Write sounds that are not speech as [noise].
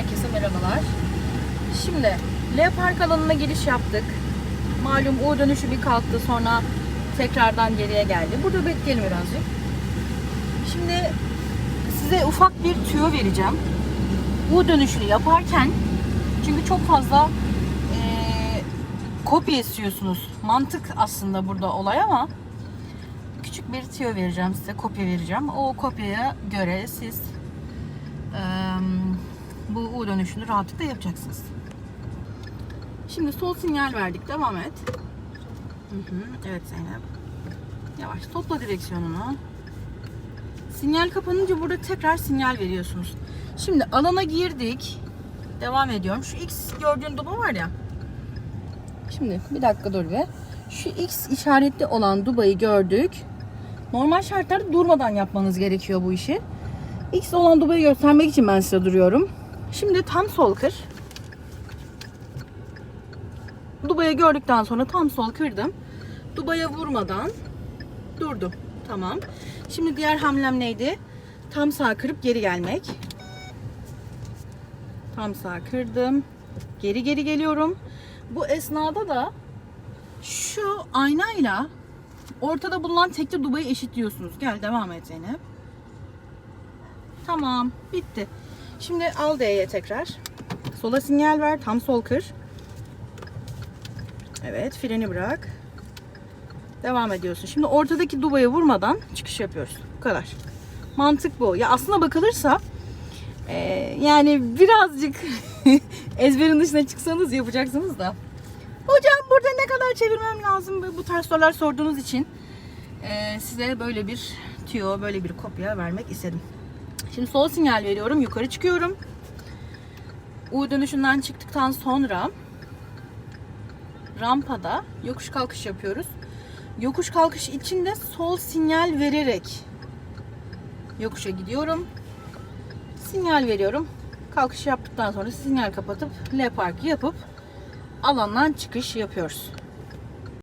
Herkese merhabalar. Şimdi L Park alanına giriş yaptık. Malum U dönüşü bir kalktı sonra tekrardan geriye geldi. Burada bekleyelim birazcık. Şimdi size ufak bir tüyo vereceğim. U dönüşünü yaparken çünkü çok fazla eee, kopya istiyorsunuz. Mantık aslında burada olay ama küçük bir tüyo vereceğim size. Kopya vereceğim. O kopyaya göre siz eee, bu U dönüşünü rahatlıkla yapacaksınız. Şimdi sol sinyal verdik. Devam et. Evet Zeynep. Yavaş topla direksiyonunu. Sinyal kapanınca burada tekrar sinyal veriyorsunuz. Şimdi alana girdik. Devam ediyorum. Şu X gördüğün duba var ya. Şimdi bir dakika dur bir. Şu X işaretli olan dubayı gördük. Normal şartlarda durmadan yapmanız gerekiyor bu işi. X olan dubayı göstermek için ben size duruyorum. Şimdi tam sol kır. Dubayı gördükten sonra tam sol kırdım. Dubaya vurmadan durdum. Tamam. Şimdi diğer hamlem neydi? Tam sağ kırıp geri gelmek. Tam sağ kırdım. Geri geri geliyorum. Bu esnada da şu aynayla ortada bulunan tekli dubayı eşitliyorsunuz. Gel devam et Zeynep. Tamam. Bitti. Şimdi al D'ye tekrar. Sola sinyal ver. Tam sol kır. Evet. Freni bırak. Devam ediyorsun. Şimdi ortadaki dubaya vurmadan çıkış yapıyoruz. Bu kadar. Mantık bu. Ya aslına bakılırsa e, yani birazcık [laughs] ezberin dışına çıksanız yapacaksınız da. Hocam burada ne kadar çevirmem lazım bu tarz sorular sorduğunuz için e, size böyle bir tüyo, böyle bir kopya vermek istedim. Şimdi sol sinyal veriyorum. Yukarı çıkıyorum. U dönüşünden çıktıktan sonra rampada yokuş kalkış yapıyoruz. Yokuş kalkış için de sol sinyal vererek yokuşa gidiyorum. Sinyal veriyorum. Kalkış yaptıktan sonra sinyal kapatıp L parkı yapıp alandan çıkış yapıyoruz.